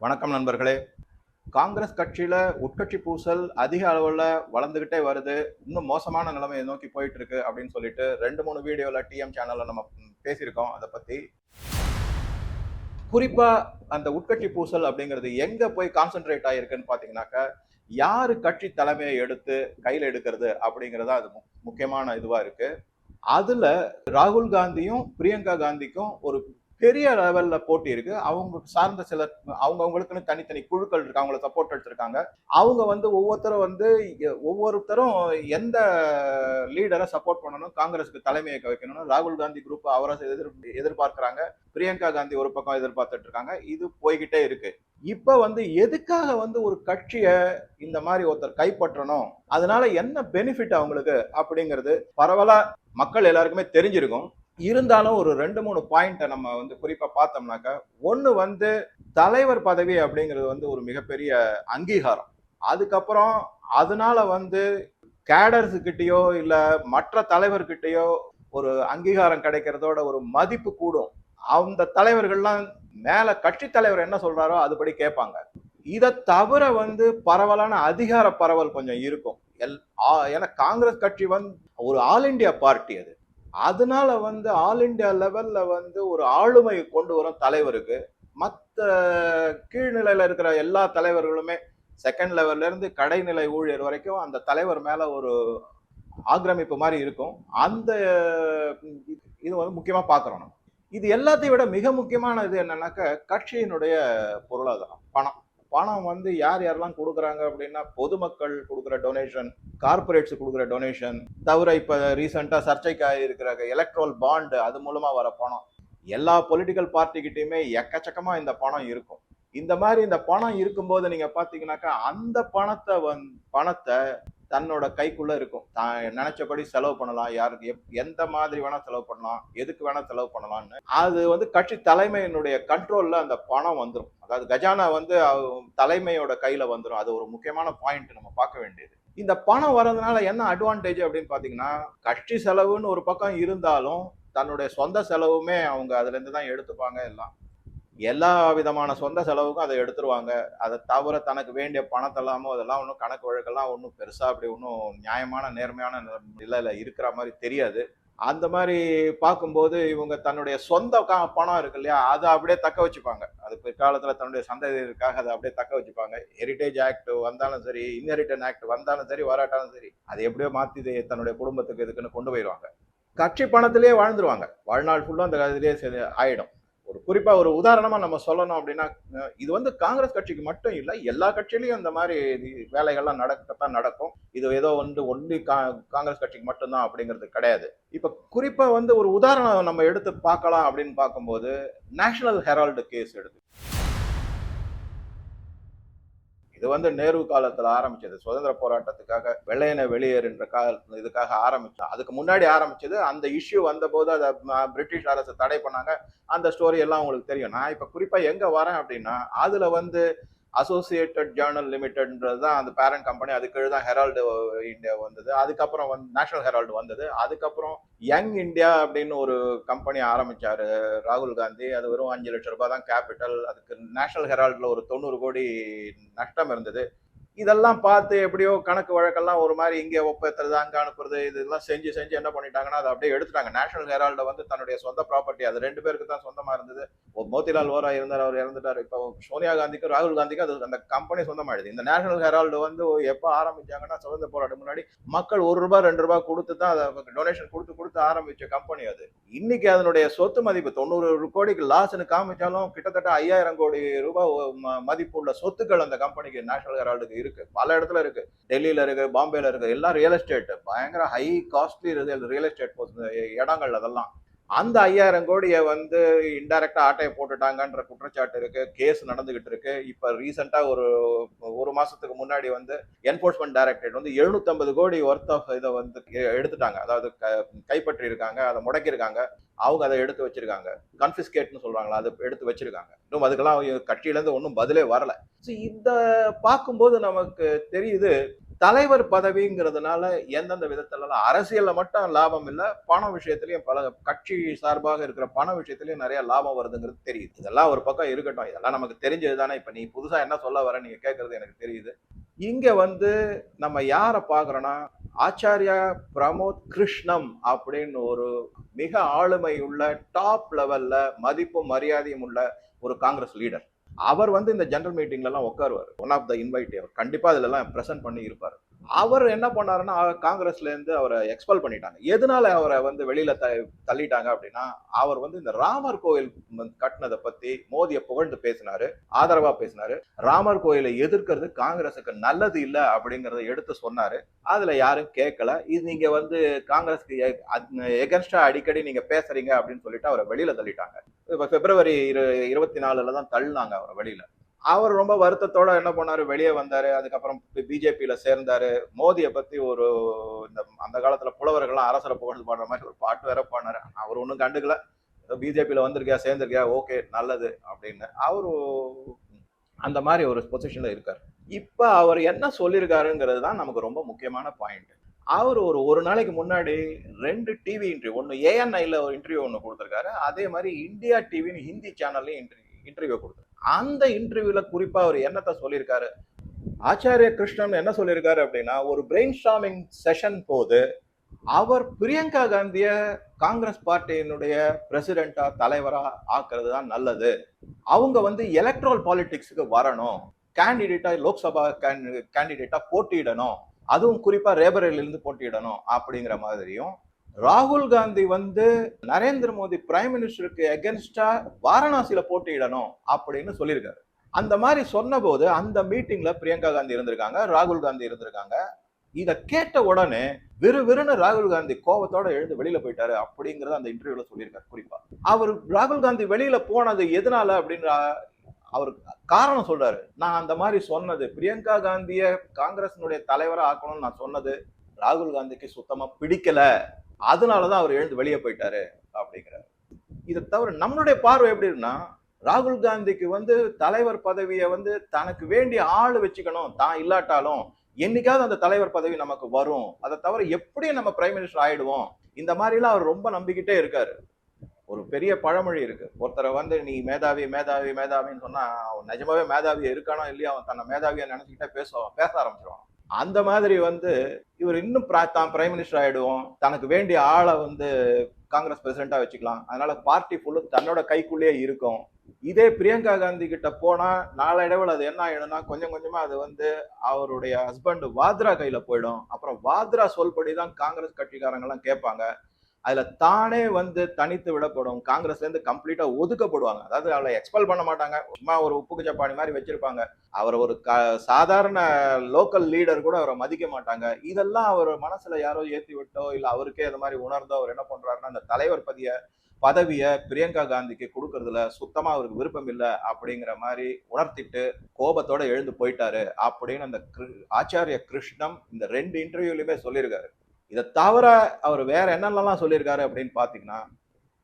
வணக்கம் நண்பர்களே. காங்கிரஸ் கட்சியில் உட்கட்சி பூசல் அதிக அளவில் வளர்ந்துக்கிட்டே வருது. இன்னும் மோசமான நிலைமையை நோக்கி போயிட்டு இருக்கு அப்படின்னு சொல்லிட்டு ரெண்டு மூணு வீடியோவில் டிஎம் சேனலில் நம்ம பேசியிருக்கோம். அதை பற்றி குறிப்பாக அந்த உட்கட்சி பூசல் அப்படிங்கிறது எங்கே போய் கான்சென்ட்ரேட் ஆகிருக்குன்னு பார்த்தீங்கன்னாக்கா யார் கட்சி தலைமையை எடுத்து கையில் எடுக்கிறது அப்படிங்கிறது அது முக்கியமான இதுவாக இருக்குது அதில் ராகுல் காந்தியும் பிரியங்கா காந்திக்கும் ஒரு பெரிய லெவல்ல போட்டி இருக்கு. அவங்க சார்ந்த சில அவங்க அவங்களுக்குன்னு தனித்தனி குழுக்கள் இருக்கு. அவங்கள சப்போர்ட் எடுத்திருக்காங்க அவங்க வந்து ஒவ்வொருத்தரும் வந்து ஒவ்வொருத்தரும் எந்த லீடரை சப்போர்ட் பண்ணணும் காங்கிரஸுக்கு தலைமையை வைக்கணும் ராகுல் காந்தி குரூப் அவரை எதிர் எதிர்பார்க்கிறாங்க. பிரியங்கா காந்தி ஒரு பக்கம் எதிர்பார்த்துட்டு இருக்காங்க. இது போய்கிட்டே இருக்கு. இப்ப வந்து எதுக்காக வந்து ஒரு கட்சியை இந்த மாதிரி ஒருத்தர் கைப்பற்றணும்? அதனால என்ன பெனிஃபிட் அவங்களுக்கு? அப்படிங்கிறது பரவலா மக்கள் எல்லாருக்குமே தெரிஞ்சிருக்கும். இருந்தாலும் ஒரு ரெண்டு மூணு பாயிண்ட்டை நம்ம வந்து குறிப்பா பார்த்தோம்னாக்கா ஒன்று வந்து தலைவர் பதவி அப்படிங்கிறது வந்து ஒரு மிகப்பெரிய அங்கீகாரம். அதுக்கப்புறம் அதனால வந்து கேடர்ஸுக்கிட்டேயோ இல்லை மற்ற தலைவர்கிட்டயோ ஒரு அங்கீகாரம் கிடைக்கிறதோட ஒரு மதிப்பு கூடும். அந்த தலைவர்கள்லாம் மேல கட்சி தலைவர் என்ன சொல்றாரோ அதுபடி கேட்பாங்க. இதை தவிர வந்து பரவலான அதிகார பரவல் கொஞ்சம் இருக்கும். எல் ஆ- ஏன்னா காங்கிரஸ் கட்சி வந்து ஒரு ஆல் இந்தியா பார்ட்டி அது. அதனால வந்து ஆல் இந்தியா லெவல்ல வந்து ஒரு ஆளுமை கொண்டு வரும் தலைவருக்கு. மற்ற கீழ்நிலையில இருக்கிற எல்லா தலைவர்களுமே செகண்ட் லெவல்ல இருந்து கடைநிலை ஊழியர் வரைக்கும் அந்த தலைவர் மேல ஒரு ஆக்கிரமிப்பு மாதிரி இருக்கும். அந்த இது வந்து முக்கியமா பாக்குறோம் இது எல்லாத்தையும் விட மிக முக்கியமான இது என்னன்னாக்க கட்சியினுடைய பொருளாதாரம் பணம். பணம் வந்து யார் யாரெல்லாம் கொடுக்குறாங்க அப்படின்னா பொதுமக்கள் கொடுக்குற டொனேஷன் கார்பரேட்ஸ் கொடுக்குற டொனேஷன் தவிர இப்போ ரீசெண்டாக சர்ச்சைக்காக இருக்கிற எலக்ட்ரல் பாண்டு அது மூலமாக வர பணம். எல்லா பொலிட்டிக்கல் பார்ட்டிக்கிட்டையுமே எக்கச்சக்கமாக இந்த பணம் இருக்கும். இந்த மாதிரி இந்த பணம் இருக்கும்போது நீங்கள் பார்த்தீங்கன்னாக்கா அந்த பணத்தை வந் பணத்தை தன்னோட கைக்குள்ள இருக்கும். தான் நினைச்சபடி செலவு பண்ணலாம். யாருக்கு எப்- எந்த மாதிரி வேணா செலவு பண்ணலாம். எதுக்கு வேணா செலவு பண்ணலாம்னு. அது வந்து கட்சி தலைமையினுடைய கண்ட்ரோல்ல அந்த பணம் வந்துடும் அதாவது கஜானா வந்து தலைமையோட கையில வந்துடும் அது ஒரு முக்கியமான பாயிண்ட் நம்ம பார்க்க வேண்டியது. இந்த பணம் வர்றதுனால என்ன அட்வான்டேஜ் அப்படின்னு பாத்தீங்கன்னா கட்சி செலவுன்னு ஒரு பக்கம் இருந்தாலும் தன்னுடைய சொந்த செலவுமே அவங்க அதுல இருந்து தான் எடுத்துப்பாங்க எல்லாம். எல்லா விதமான சொந்த செலவுக்கும் அதை எடுத்துருவாங்க. அதை தவிர தனக்கு வேண்டிய பணத்தெல்லாமோ அதெல்லாம் ஒன்றும் கணக்கு வழக்கெல்லாம் ஒன்றும் பெருசாக அப்படி ஒன்றும் நியாயமான நேர்மையான நிலையில் இருக்கிற மாதிரி தெரியாது. அந்த மாதிரி பார்க்கும்போது இவங்க தன்னுடைய சொந்த கா- பணம் இருக்கு இல்லையா அதை அப்படியே தக்க வச்சுப்பாங்க. அது பிற்காலத்தில் தன்னுடைய சந்ததியிற்காக அதை அப்படியே தக்க வச்சுப்பாங்க. ஹெரிட்டேஜ் ஆக்ட் வந்தாலும் சரி இன்ஹெரிட்டன் ஆக்ட் வந்தாலும் சரி வராட்டாலும் சரி அதை எப்படியோ மாற்றி தன்னுடைய குடும்பத்துக்கு இதுக்குன்னு கொண்டு போயிடுவாங்க. கட்சி பணத்திலேயே வாழ்ந்துருவாங்க. வாழ்நாள் ஃபுல்லும் அந்த இதுலேயே ஆயிடும். ஒரு குறிப்பா ஒரு உதாரணமா நம்ம சொல்லணும் அப்படின்னா இது வந்து காங்கிரஸ் கட்சிக்கு மட்டும் இல்லை எல்லா கட்சியிலையும் இந்த மாதிரி வேலைகள்லாம் நடக்கத்தான் நடக்கும். இது ஏதோ வந்து ஒன்லி காங்கிரஸ் கட்சிக்கு மட்டும்தான் அப்படிங்கிறது கிடையாது. இப்ப குறிப்பா வந்து ஒரு உதாரணம் நம்ம எடுத்து பார்க்கலாம் அப்படின்னு பார்க்கும்போது நேஷனல் ஹெரால்டு கேஸ் எடுத்து இது வந்து நேரு காலத்துல ஆரம்பிச்சது. சுதந்திர போராட்டத்துக்காக வெள்ளையனை வெளியேறுன்ற கால இதுக்காக ஆரம்பிச்சோம் அதுக்கு முன்னாடி ஆரம்பிச்சது அந்த இஷ்யூ வந்தபோது அதை பிரிட்டிஷ் அரசு தடை பண்ணாங்க. அந்த ஸ்டோரி எல்லாம் உங்களுக்கு தெரியும். நான் இப்ப குறிப்பா எங்க வரேன் அப்படின்னா அதுல வந்து அசோசியேட்டட் ஜேர்னல் லிமிடெட்ன்றது தான் அந்த பேரண்ட் கம்பெனி அதுக்கு தான் ஹெரால்டு இந்தியா வந்தது. அதுக்கப்புறம் வந்து நேஷனல் ஹெரால்டு வந்தது. அதுக்கப்புறம் யங் இந்தியா அப்படின்னு ஒரு கம்பெனி ஆரம்பிச்சாரு ராகுல் காந்தி. அது வெறும் அஞ்சு லட்சம் ரூபாய் தான் கேபிட்டல் அதுக்கு நேஷனல் ஹெரால்டில் ஒரு தொண்ணூறு கோடி நஷ்டம் இருந்தது. இதெல்லாம் பார்த்து எப்படியோ கணக்கு வழக்கெல்லாம் ஒரு மாதிரி இங்கே ஒப்பேத்துறது அங்கே அனுப்புறது இதெல்லாம் செஞ்சு செஞ்சு என்ன பண்ணிட்டாங்கன்னா அதை அப்படியே எடுத்துட்டாங்க. நேஷனல் ஹெரால்டை வந்து தன்னுடைய சொந்த ப்ராப்பர்ட்டி அது ரெண்டு பேருக்கு தான் சொந்தமாக இருந்தது. ஒரு மோதிலால் ஓரா இருந்தார் அவர் இறந்துட்டார். இப்போ சோனியா காந்திக்கும் ராகுல் காந்திக்கும் அது அந்த கம்பெனி சொந்தமாயிடுது. இந்த நேஷனல் ஹெரால்டு வந்து எப்போ ஆரம்பிச்சாங்கன்னா சுதந்திர போராட்டம் முன்னாடி மக்கள் ஒரு ரூபாய் ரெண்டு ரூபாய் கொடுத்து தான் அதை டொனேஷன் கொடுத்து கொடுத்து ஆரம்பிச்ச கம்பெனி அது. இன்னைக்கு அதனுடைய சொத்து மதிப்பு தொண்ணூறு கோடிக்கு லாஸ்ன்னு காமிச்சாலும் கிட்டத்தட்ட ஐயாயிரம் கோடி ரூபாய் ம- மதிப்புள்ள சொத்துக்கள் அந்த கம்பெனிக்கு நேஷனல் ஹெரால்டுக்கு இருக்கு. பல இடத்துல இருக்கு. டெல்லியில இருக்கு பாம்பேல இருக்கு. எல்லாம் ரியல் எஸ்டேட் பயங்கர ஹை காஸ்ட்லி ரியல் எஸ்டேட் இடங்கள் அதெல்லாம். அந்த ஐயாயிரம் கோடியை வந்து இன்டைரக்டா ஆட்டையை போட்டுட்டாங்கன்ற குற்றச்சாட்டு இருக்கு கேஸ் நடந்துகிட்டு இருக்கு. இப்ப ரீசெண்டா ஒரு ஒரு மாசத்துக்கு முன்னாடி வந்து என்போர்ஸ்மெண்ட் டைரக்டரேட் வந்து 750 கோடி ஒர்த் ஆஃப் இதை வந்து எடுத்துட்டாங்க. அதாவது க- கைப்பற்றி இருக்காங்க அதை முடக்கியிருக்காங்க. அவங்க அதை எடுத்து வச்சிருக்காங்க. கன்ஃபிஸ்கேட்னு சொல்றாங்களா அதை எடுத்து வச்சிருக்காங்க. இன்னும் அதுக்கெல்லாம் அவங்க கட்சியில இருந்து ஒன்றும் பதிலே வரல. ஸோ இந்த பார்க்கும்போது நமக்கு தெரியுது தலைவர் பதவிங்கிறதுனால எந்தெந்த விதத்துல அரசியல்ல மட்டும் லாபம் இல்லை பண விஷயத்திலயும் பல கட்சி சார்பாக இருக்கிற பண விஷயத்திலயும் நிறைய லாபம் வருதுங்கிறது தெரியுது. இதெல்லாம் ஒரு பக்கம் இருக்கட்டும். இதெல்லாம் நமக்கு தெரிஞ்சது தானே இப்ப நீ புதுசா என்ன சொல்ல வர நீங்க கேட்கறது எனக்கு தெரியுது. இங்க வந்து நம்ம யாரை பாக்குறோம்னா ஆச்சாரியா பிரமோத் கிருஷ்ணம் அப்படின்னு ஒரு மிக ஆளுமை உள்ள டாப் லெவல்ல மதிப்பும் மரியாதையும் உள்ள ஒரு காங்கிரஸ் லீடர் அவர் வந்து இந்த ஜென்ரல் மீட்டிங்லலாம் உட்காருவார் ஒன் ஆஃப் த இன்வைட் அவர். கண்டிப்பாக இதுல ப்ரெசென்ட் பண்ணி இருப்பார். அவர் என்ன பண்ணாருன்னா காங்கிரஸ்லேருந்து அவரை எக்ஸ்பெல் பண்ணிட்டாங்க. எதனால அவரை வந்து வெளியில த தள்ளிட்டாங்க அப்படின்னா அவர் வந்து இந்த ராமர் கோயில் கட்டினதை பத்தி மோதியை புகழ்ந்து பேசினாரு ஆதரவா பேசினாரு. ராமர் கோயிலை எதிர்க்கிறது காங்கிரஸுக்கு நல்லது இல்லை அப்படிங்கிறத எடுத்து சொன்னாரு. அதுல யாரும் கேட்கல இது நீங்க வந்து காங்கிரஸ்க்கு எகன்ஸ்டா அடிக்கடி நீங்க பேசுறீங்க அப்படின்னு சொல்லிட்டு அவரை வெளியில தள்ளிட்டாங்க. இப்போ பிப்ரவரி இரு இருபத்தி நாலுல தான் தள்ளினாங்க அவரை வெளியில. அவர் ரொம்ப வருத்தத்தோட என்ன பண்ணாரு? வெளியே வந்தாரு. அதுக்கப்புறம் பிஜேபியில சேர்ந்தாரு. மோதியை பத்தி ஒரு இந்த அந்த காலத்துல புலவர்கள்லாம் அரசரை புகழ்ந்து பாடுற மாதிரி ஒரு பாட்டு வேற பாடினாரு. அவர் ஒன்றும் கண்டுக்கல. பிஜேபியில வந்திருக்கியா சேர்ந்திருக்கியா? ஓகே நல்லது அப்படின்னு. அவரு அந்த மாதிரி ஒரு பொசிஷன்ல இருக்காரு. இப்ப அவர் என்ன சொல்லியிருக்காருங்கிறது தான் நமக்கு ரொம்ப முக்கியமான பாயிண்ட் அவர் ஒரு ஒரு நாளைக்கு முன்னாடி ரெண்டு டிவி இன்டர்வியூ ஒன்று ஏஎன்ஐல ஒரு இன்டர்வியூ ஒன்று கொடுத்துருக்காரு. அதே மாதிரி இந்தியா டிவின்னு ஹிந்தி சேனல்லையும் இன்டர்வியூ கொடுத்தாரு அந்த இன்டர்வியூல குறிப்பா அவர் என்னத்தை சொல்லியிருக்காரு? ஆச்சாரிய கிருஷ்ணன் என்ன சொல்லியிருக்காரு அப்படின்னா ஒரு பிரெயின் ஸ்டாமிங் செஷன் போது அவர் பிரியங்கா காந்திய காங்கிரஸ் பார்ட்டியினுடைய பிரசிடென்டா தலைவரா ஆக்குறது தான் நல்லது. அவங்க வந்து எலக்ட்ரல் பாலிடிக்ஸுக்கு வரணும். கேண்டிடேட்டா லோக்சபா கேண்டிடேட்டா போட்டியிடணும். அதுவும் குறிப்பா ரேபரேலிருந்து போட்டியிடணும் அப்படிங்கிற மாதிரியும். ராகுல் காந்தி வந்து நரேந்திர மோடி பிரைம் மினிஸ்டருக்கு எகென்ஸ்டா வாரணாசியில போட்டியிடணும் அப்படின்னு சொல்லியிருக்காரு. அந்த மாதிரி சொன்னபோது அந்த மீட்டிங்ல பிரியங்கா காந்தி இருந்திருக்காங்க ராகுல் காந்தி இருந்திருக்காங்க. இதை கேட்ட உடனே விறுவிறுன்னு ராகுல் காந்தி கோபத்தோட எழுந்து வெளியில போயிட்டாரு அப்படிங்கறத அந்த இன்டர்வியூல சொல்லியிருக்காரு குறிப்பா. அவர் ராகுல் காந்தி வெளியில போனது எதனால அப்படின்னு அவர் காரணம் சொல்றாரு. நான் அந்த மாதிரி சொன்னது பிரியங்கா காந்திய காங்கிரசினுடைய தலைவரை ஆக்கணும்னு நான் சொன்னது ராகுல் காந்திக்கு சுத்தமா பிடிக்கல. அதனாலதான் அவர் எழுந்து வெளியே போயிட்டாரு அப்படிங்கிறாரு. இதை தவிர நம்மளுடைய பார்வை எப்படின்னா ராகுல் காந்திக்கு வந்து தலைவர் பதவியை வந்து தனக்கு வேண்டிய ஆள் வச்சுக்கணும். தான் இல்லாட்டாலும் என்னைக்காவது அந்த தலைவர் பதவி நமக்கு வரும். அதை தவிர எப்படி நம்ம பிரைம் மினிஸ்டர் ஆயிடுவோம். இந்த மாதிரிலாம் அவர் ரொம்ப நம்பிக்கிட்டே இருக்காரு. ஒரு பெரிய பழமொழி இருக்கு. ஒருத்தரை வந்து நீ மேதாவி மேதாவி மேதாவின்னு சொன்னா அவன் நிஜமாவே மேதாவி இருக்கானோ இல்லையா அவன் தன்னை மேதாவியா நினைச்சுக்கிட்டே பேசுவான் பேச ஆரம்பிச்சிருவான். அந்த மாதிரி வந்து இவர் இன்னும் தான் பிரைம் மினிஸ்டர் ஆயிடுவோம். தனக்கு வேண்டிய ஆளை வந்து காங்கிரஸ் பிரசிடண்டா வச்சுக்கலாம். அதனால பார்ட்டி ஃபுல்லும் தன்னோட கைக்குள்ளேயே இருக்கும். இதே பிரியங்கா காந்தி கிட்ட போனா நாளடைவில் அது என்ன ஆயிடும்னா கொஞ்சம் கொஞ்சமா அது வந்து அவருடைய ஹஸ்பண்ட் வாத்ரா கையில போயிடும். அப்புறம் வாத்ரா சொல்படி தான் காங்கிரஸ் கட்சிக்காரங்க எல்லாம் கேட்பாங்க. அதுல தானே வந்து தனித்து விடப்படும். காங்கிரஸ்ல இருந்து கம்ப்ளீட்டா ஒதுக்கப்படுவாங்க. அதாவது அவளை எக்ஸ்பெல் பண்ண மாட்டாங்க. சும்மா ஒரு உப்புக்கு சப்பாணி மாதிரி வச்சிருப்பாங்க. அவர் ஒரு க சாதாரண லோக்கல் லீடர் கூட அவரை மதிக்க மாட்டாங்க. இதெல்லாம் அவர் மனசுல யாரோ ஏத்தி விட்டோ இல்ல அவருக்கே அது மாதிரி உணர்ந்தோ அவர் என்ன பண்றாருன்னா அந்த தலைவர் பதிய பதவியை பிரியங்கா காந்திக்கு கொடுக்கறதுல சுத்தமா அவருக்கு விருப்பம் இல்லை அப்படிங்கிற மாதிரி உணர்த்திட்டு கோபத்தோட எழுந்து போயிட்டாரு அப்படின்னு அந்த ஆச்சாரிய கிருஷ்ணம் இந்த ரெண்டு இன்டர்வியூலயுமே சொல்லியிருக்காரு. இதை தவிர அவர் வேற என்னென்னலாம் சொல்லியிருக்காரு அப்படின்னு பார்த்தீங்கன்னா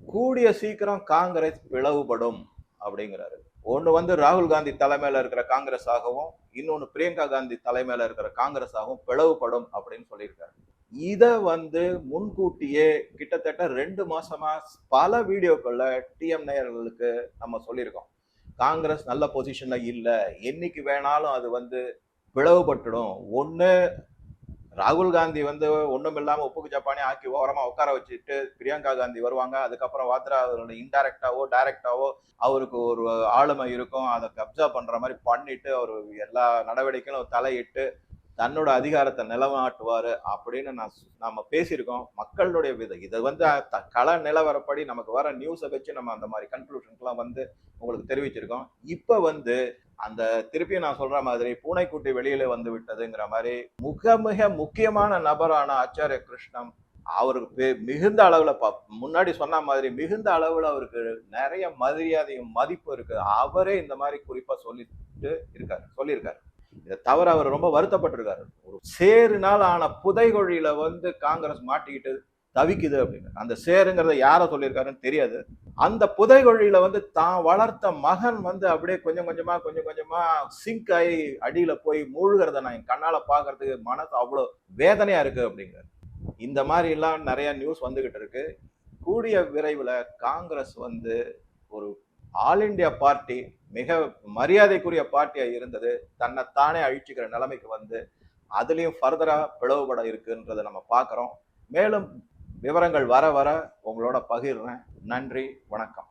கூடிய சீக்கிரம் காங்கிரஸ் பிளவுபடும் அப்படிங்கிறாரு. ஒன்று வந்து ராகுல் காந்தி தலைமையில் இருக்கிற காங்கிரஸ் ஆகவும் இன்னொன்று பிரியங்கா காந்தி தலைமையில் இருக்கிற காங்கிரஸ் ஆகவும் பிளவுபடும் அப்படின்னு சொல்லியிருக்காரு. இதை வந்து முன்கூட்டியே கிட்டத்தட்ட ரெண்டு மாசமா பல வீடியோக்களில் டிஎம் நேயர்களுக்கு நம்ம சொல்லியிருக்கோம். காங்கிரஸ் நல்ல பொசிஷன்ல இல்லை. என்னைக்கு வேணாலும் அது வந்து பிளவுபட்டுடும். ஒன்று ராகுல் காந்தி வந்து ஒன்றும் இல்லாமல் உப்புக்கு ஜப்பானே ஆக்கி ஓரமாக உட்கார வச்சுட்டு பிரியங்கா காந்தி வருவாங்க. அதுக்கப்புறம் வாத்ரா அவரோட இன்டைரக்டாவோ டைரக்டாவோ அவருக்கு ஒரு ஆளுமை இருக்கும். அதை கப்ஜா பண்ணுற மாதிரி பண்ணிட்டு அவர் எல்லா நடவடிக்கைகளும் தலையிட்டு தன்னோட அதிகாரத்தை நிலமாட்டுவார் அப்படின்னு நான் நம்ம பேசியிருக்கோம். மக்களுடைய வித. இதை வந்து கல நிலவரப்படி நமக்கு வர நியூஸை வச்சு நம்ம அந்த மாதிரி கன்க்ளூஷனுக்குலாம் வந்து உங்களுக்கு தெரிவிச்சிருக்கோம். இப்போ வந்து அந்த திருப்பி நான் சொல்ற மாதிரி பூனைக்குட்டி வெளியில வந்து விட்டதுங்கிற மாதிரி மிக மிக முக்கியமான நபரான ஆச்சாரிய கிருஷ்ணம் அவருக்கு மிகுந்த அளவுல முன்னாடி சொன்ன மாதிரி மிகுந்த அளவில் அவருக்கு நிறைய மரியாதையும் மதிப்பு இருக்கு. அவரே இந்த மாதிரி குறிப்பா சொல்லிட்டு இருக்காரு சொல்லியிருக்காரு. இதை தவிர அவர் ரொம்ப வருத்தப்பட்டிருக்காரு. ஒரு சேரு நாள் ஆன புதைகொழியில வந்து காங்கிரஸ் மாட்டிக்கிட்டு தவிக்குது அப்படின்னு. அந்த சேருங்கிறத யார சொல்லியிருக்காருன்னு தெரியாது. அந்த புதைகொழியில வந்து தான் வளர்த்த மகன் வந்து அப்படியே கொஞ்சம் கொஞ்சமா கொஞ்சம் கொஞ்சமா சிங்க் ஆகி அடியில போய் மூழ்கிறத நான் என் கண்ணால பாக்குறதுக்கு மனசு அவ்வளோ வேதனையா இருக்கு அப்படிங்கிறார். இந்த மாதிரி எல்லாம் நிறைய நியூஸ் வந்துகிட்டு இருக்கு. கூடிய விரைவில் காங்கிரஸ் வந்து ஒரு ஆல் இண்டியா பார்ட்டி மிக மரியாதைக்குரிய பார்ட்டியா இருந்தது. தன்னைத்தானே அழிச்சுக்கிற நிலைமைக்கு வந்து அதுலயும் ஃபர்தரா பிளவுபட இருக்குன்றதை நம்ம பார்க்குறோம் மேலும் விவரங்கள் வர வர உங்களோட பகிர்றேன். நன்றி வணக்கம்.